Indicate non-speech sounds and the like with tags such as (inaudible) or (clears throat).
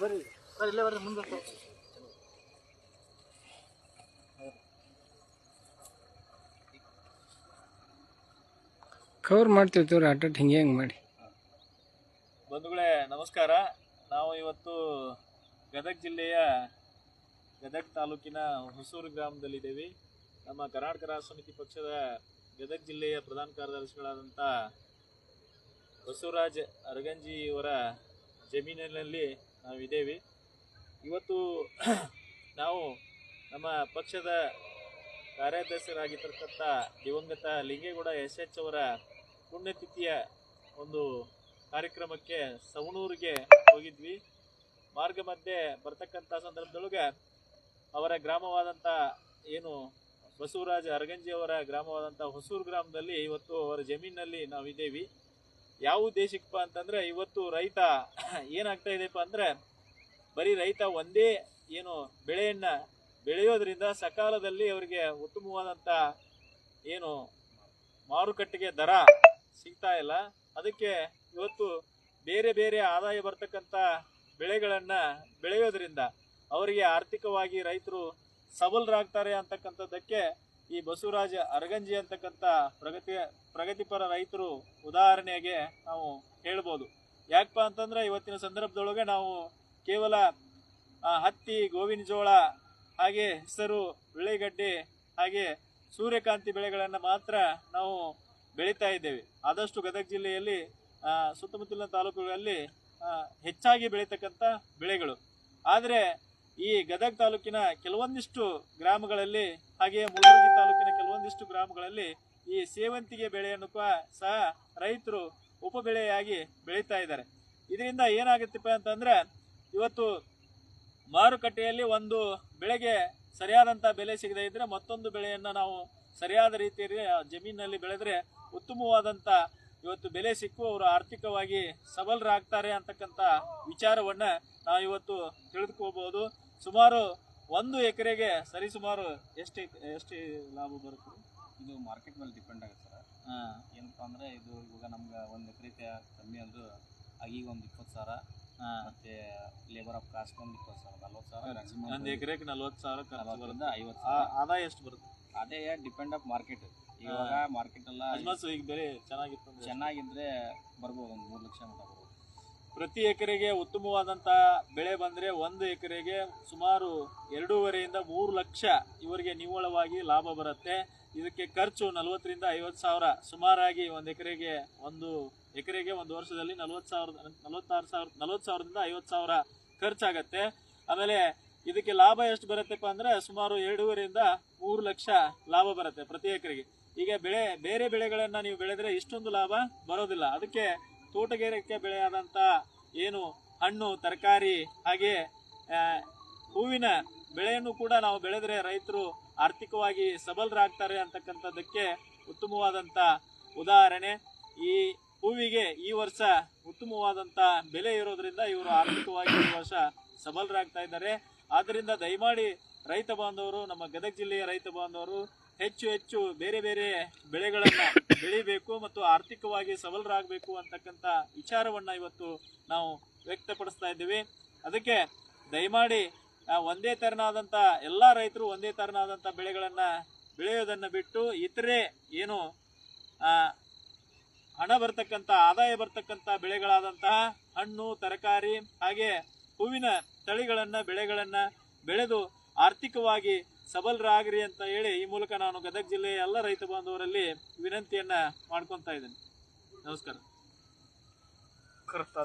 ಬರ್ರಿ ಸರ್ ಇಲ್ಲೇ ಬರ್ರಿ ಮುಂದೆ. ಕವರ್ ಮಾಡ್ತೀವಿ ತೋರಿ ಅಟ್ಟ ಹಿಂಗೆ ಹೆಂಗೆ ಮಾಡಿ. ಬಂಧುಗಳೇ ನಮಸ್ಕಾರ. ನಾವು ಇವತ್ತು ಗದಗ ಜಿಲ್ಲೆಯ ಗದಗ ತಾಲೂಕಿನ ಹೊಸೂರು ಗ್ರಾಮದಲ್ಲಿದ್ದೇವೆ. ನಮ್ಮ ಕರ್ನಾಟಕ ರಾಜ್ಯ ಸಮಿತಿ ಪಕ್ಷದ ಗದಗ ಜಿಲ್ಲೆಯ ಪ್ರಧಾನ ಕಾರ್ಯದರ್ಶಿಗಳಾದಂಥ ಬಸವರಾಜ್ ಅರಗಂಜಿಯವರ ಜಮೀನಿನಲ್ಲಿ ನಾವಿದ್ದೇವೆ. ಇವತ್ತು (clears throat) ನಾವು ನಮ್ಮ ಪಕ್ಷದ ಕಾರ್ಯಾಧ್ಯಕ್ಷರಾಗಿರ್ತಕ್ಕಂಥ ದಿವಂಗತ ಲಿಂಗೇಗೌಡ ಎಸ್ ಎಚ್ ಅವರ ಪುಣ್ಯತಿಥಿಯ ಒಂದು ಕಾರ್ಯಕ್ರಮಕ್ಕೆ ಸವಣೂರಿಗೆ ಹೋಗಿದ್ವಿ. ಮಾರ್ಗ ಮಧ್ಯೆ ಬರ್ತಕ್ಕಂಥ ಸಂದರ್ಭದೊಳಗೆ ಅವರ ಗ್ರಾಮವಾದಂಥ ಏನು ಬಸವರಾಜ ಅರಗಂಜಿ ಅವರ ಗ್ರಾಮವಾದಂಥ ಹೊಸೂರು ಗ್ರಾಮದಲ್ಲಿ ಇವತ್ತು ಅವರ ಜಮೀನಿನಲ್ಲಿ ನಾವಿದ್ದೇವೆ. ಯಾವ ಉದ್ದೇಶಕ್ಕಪ್ಪ ಅಂತಂದ್ರೆ ಇವತ್ತು ರೈತ ಏನಾಗ್ತಾ ಇದೆಪ್ಪ ಅಂದ್ರೆ ಬರೀ ರೈತ ಒಂದೇ ಏನು ಬೆಳೆಯನ್ನ ಬೆಳೆಯೋದ್ರಿಂದ ಸಕಾಲದಲ್ಲಿ ಅವರಿಗೆ ಉತ್ತಮವಾದಂಥ ಏನು ಮಾರುಕಟ್ಟೆಗೆ ದರ ಸಿಗ್ತಾ ಇಲ್ಲ. ಅದಕ್ಕೆ ಇವತ್ತು ಬೇರೆ ಬೇರೆ ಆದಾಯ ಬರ್ತಕ್ಕಂಥ ಬೆಳೆಗಳನ್ನು ಬೆಳೆಯೋದ್ರಿಂದ ಅವರಿಗೆ ಆರ್ಥಿಕವಾಗಿ ರೈತರು ಸಬಲರಾಗ್ತಾರೆ ಅಂತಕ್ಕಂಥದ್ದಕ್ಕೆ ಈ ಬಸವರಾಜ ಅರಗಂಜಿ ಅಂತಕ್ಕಂಥ ಪ್ರಗತಿ, ಪ್ರಗತಿಪರ ರೈತರು ಉದಾಹರಣೆಗೆ ನಾವು ಹೇಳ್ಬೋದು. ಯಾಕಪ್ಪ ಅಂತಂದ್ರೆ ಇವತ್ತಿನ ಸಂದರ್ಭದೊಳಗೆ ನಾವು ಕೇವಲ ಹತ್ತಿ, ಗೋವಿನ ಜೋಳ, ಹಾಗೆ ಹೆಸರು ಉಳ್ಳಿಗಡ್ಡೆ ಹಾಗೆ ಸೂರ್ಯಕಾಂತಿ ಬೆಳೆಗಳನ್ನು ಮಾತ್ರ ನಾವು ಬೆಳೀತಾ ಇದ್ದೇವೆ. ಆದಷ್ಟು ಗದಗ ಜಿಲ್ಲೆಯಲ್ಲಿ ಸುತ್ತಮುತ್ತಲಿನ ತಾಲೂಕುಗಳಲ್ಲಿ ಹೆಚ್ಚಾಗಿ ಬೆಳೀತಕ್ಕಂಥ ಬೆಳೆಗಳು. ಆದರೆ ಈ ಗದಗ ತಾಲೂಕಿನ ಕೆಲವೊಂದಿಷ್ಟು ಗ್ರಾಮಗಳಲ್ಲಿ, ಹಾಗೆಯೇ ಮುಳಗುರ್ಗಿ ತಾಲೂಕಿನ ಕೆಲವೊಂದಿಷ್ಟು ಗ್ರಾಮಗಳಲ್ಲಿ ಈ ಸೇವಂತಿಗೆ ಬೆಳೆಯನ್ನು ಸಹ ರೈತರು ಉಪಬೆಳೆಯಾಗಿ ಬೆಳೀತಾ ಇದ್ದಾರೆ. ಇದರಿಂದ ಏನಾಗುತ್ತಪ್ಪ ಅಂತಂದ್ರೆ, ಇವತ್ತು ಮಾರುಕಟ್ಟೆಯಲ್ಲಿ ಒಂದು ಬೆಳೆಗೆ ಸರಿಯಾದಂತ ಬೆಲೆ ಸಿಗದೇ ಇದ್ರೆ ಮತ್ತೊಂದು ಬೆಳೆಯನ್ನು ನಾವು ಸರಿಯಾದ ರೀತಿಯಲ್ಲಿ ಜಮೀನಿನಲ್ಲಿ ಬೆಳೆದ್ರೆ ಉತ್ತಮವಾದಂತ ಇವತ್ತು ಬೆಲೆ ಸಿಕ್ಕು ಅವರು ಆರ್ಥಿಕವಾಗಿ ಸಬಲರಾಗ್ತಾರೆ ಅಂತಕ್ಕಂಥ ವಿಚಾರವನ್ನ ನಾವು ಇವತ್ತು ತಿಳಿದುಕೋಬಹುದು ಸುಮಾರು ಒಂದು ಎಕರೆಗೆ ಸರಿಸುಮಾರು ಎಷ್ಟು ಎಷ್ಟು ಲಾಭ ಬರುತ್ತೆ? ಇದು ಮಾರ್ಕೆಟ್ ಮೇಲೆ ಡಿಪೆಂಡ್ ಆಗುತ್ತೆ ಸರ್. ಹಾಂ. ಏನಪ್ಪ ಅಂದರೆ ಇದು ಇವಾಗ ನಮ್ಗೆ ಒಂದು ಎಕರೆಗೆ ಕಮ್ಮಿ ಅಂದ್ರೆ ಈಗ ಒಂದು ಇಪ್ಪತ್ತು ಸಾವಿರ ಮತ್ತೆ ಲೇಬರ್ ಆಫ್ ಕಾಸ್ಟ್ ಒಂದು ಇಪ್ಪತ್ತು ಸಾವಿರ ನಲ್ವತ್ತು ಸಾವಿರ ಒಂದು ಎಕರೆಗೆ ನಲ್ವತ್ತು ಸಾವಿರ ನಲ್ವತ್ತರಿಂದ ಐವತ್ತು ಆದಾಯ ಎಷ್ಟು ಬರುತ್ತೆ? ಅದೇ ಡಿಪೆಂಡ್ ಆಫ್ ಮಾರ್ಕೆಟ್ ಇವಾಗ ಮಾರ್ಕೆಟ್ ಎಲ್ಲ ಈಗ ಬೇರೆ ಚೆನ್ನಾಗಿತ್ತು ಚೆನ್ನಾಗಿದ್ರೆ ಬರ್ಬೋದು ಒಂದು ಮೂರು ಲಕ್ಷ ಮಟ್ಟ ಬರ್ಬೋದು. ಪ್ರತಿ ಎಕರೆಗೆ ಉತ್ತಮವಾದಂಥ ಬೆಳೆ ಬಂದ್ರೆ ಒಂದು ಎಕರೆಗೆ ಸುಮಾರು ಎರಡೂವರೆಯಿಂದ ಮೂರು ಲಕ್ಷ ಇವರಿಗೆ ನಿವ್ವಳವಾಗಿ ಲಾಭ ಬರುತ್ತೆ. ಇದಕ್ಕೆ ಖರ್ಚು ನಲವತ್ತರಿಂದ ಐವತ್ತು ಸಾವಿರ. ಸುಮಾರಾಗಿ ಒಂದು ಎಕರೆಗೆ ಒಂದು ಎಕರೆಗೆ ಒಂದು ವರ್ಷದಲ್ಲಿ ನಲವತ್ತು ಸಾವಿರದ, ನಲವತ್ತಾರು ಸಾವಿರ, ನಲವತ್ತು ಸಾವಿರದಿಂದ ಐವತ್ತು ಸಾವಿರ ಖರ್ಚಾಗತ್ತೆ. ಆಮೇಲೆ ಇದಕ್ಕೆ ಲಾಭ ಎಷ್ಟು ಬರುತ್ತಪ್ಪ ಅಂದ್ರೆ ಸುಮಾರು ಎರಡೂವರೆಯಿಂದ ಮೂರು ಲಕ್ಷ ಲಾಭ ಬರುತ್ತೆ ಪ್ರತಿ ಎಕರೆಗೆ. ಈಗ ಬೆಳೆ, ಬೇರೆ ಬೆಳೆಗಳನ್ನು ನೀವು ಬೆಳೆದರೆ ಇಷ್ಟೊಂದು ಲಾಭ ಬರೋದಿಲ್ಲ. ಅದಕ್ಕೆ ತೋಟಗಾರಿಕೆ ಬೆಳೆಯಾದಂಥ ಏನು ಹಣ್ಣು, ತರಕಾರಿ, ಹಾಗೆ ಹೂವಿನ ಬೆಳೆಯನ್ನು ಕೂಡ ನಾವು ಬೆಳೆದರೆ ರೈತರು ಆರ್ಥಿಕವಾಗಿ ಸಬಲರಾಗ್ತಾರೆ ಅಂತಕ್ಕಂಥದ್ದಕ್ಕೆ ಉತ್ತಮವಾದಂಥ ಉದಾಹರಣೆ. ಈ ಹೂವಿಗೆ ಈ ವರ್ಷ ಉತ್ತಮವಾದಂಥ ಬೆಲೆ ಇರೋದ್ರಿಂದ ಇವರು ಆರ್ಥಿಕವಾಗಿ ಈ ವರ್ಷ ಸಬಲರಾಗ್ತಾ ಇದ್ದಾರೆ. ಆದ್ದರಿಂದ ದಯಮಾಡಿ ರೈತ ಬಾಂಧವರು, ನಮ್ಮ ಗದಗ ಜಿಲ್ಲೆಯ ರೈತ ಬಾಂಧವರು ಹೆಚ್ಚು ಹೆಚ್ಚು ಬೇರೆ ಬೇರೆ ಬೆಳೆಗಳನ್ನು ಬೆಳಿಬೇಕು ಮತ್ತು ಆರ್ಥಿಕವಾಗಿ ಸಬಲರಾಗಬೇಕು ಅಂತಕ್ಕಂಥ ವಿಚಾರವನ್ನ ಇವತ್ತು ನಾವು ವ್ಯಕ್ತಪಡಿಸ್ತಾ ಇದ್ದೀವಿ. ಅದಕ್ಕೆ ದಯಮಾಡಿ ಒಂದೇ ತೆರನಾದಂಥ ಎಲ್ಲ ರೈತರು ಒಂದೇ ತೆರನಾದಂಥ ಬೆಳೆಗಳನ್ನು ಬೆಳೆಯೋದನ್ನು ಬಿಟ್ಟು ಇತರೆ ಏನು ಹಣ ಬರ್ತಕ್ಕಂಥ, ಆದಾಯ ಬರ್ತಕ್ಕಂಥ ಬೆಳೆಗಳಾದಂತಹ ಹಣ್ಣು, ತರಕಾರಿ ಹಾಗೆ ಹೂವಿನ ತಳಿಗಳನ್ನು, ಬೆಳೆಗಳನ್ನು ಬೆಳೆದು ಆರ್ಥಿಕವಾಗಿ ಸಬಲರಾಗ್ರಿ ಅಂತ ಹೇಳಿ ಈ ಮೂಲಕ ನಾನು ಗದಗ ಜಿಲ್ಲೆಯ ಎಲ್ಲ ರೈತ ಬಾಂಧವರಲ್ಲಿ ವಿನಂತಿಯನ್ನ ಮಾಡ್ಕೊಂತಾ ಇದ್ದೇನೆ. ನಮಸ್ಕಾರ. ಕರೆಕ್ಟ್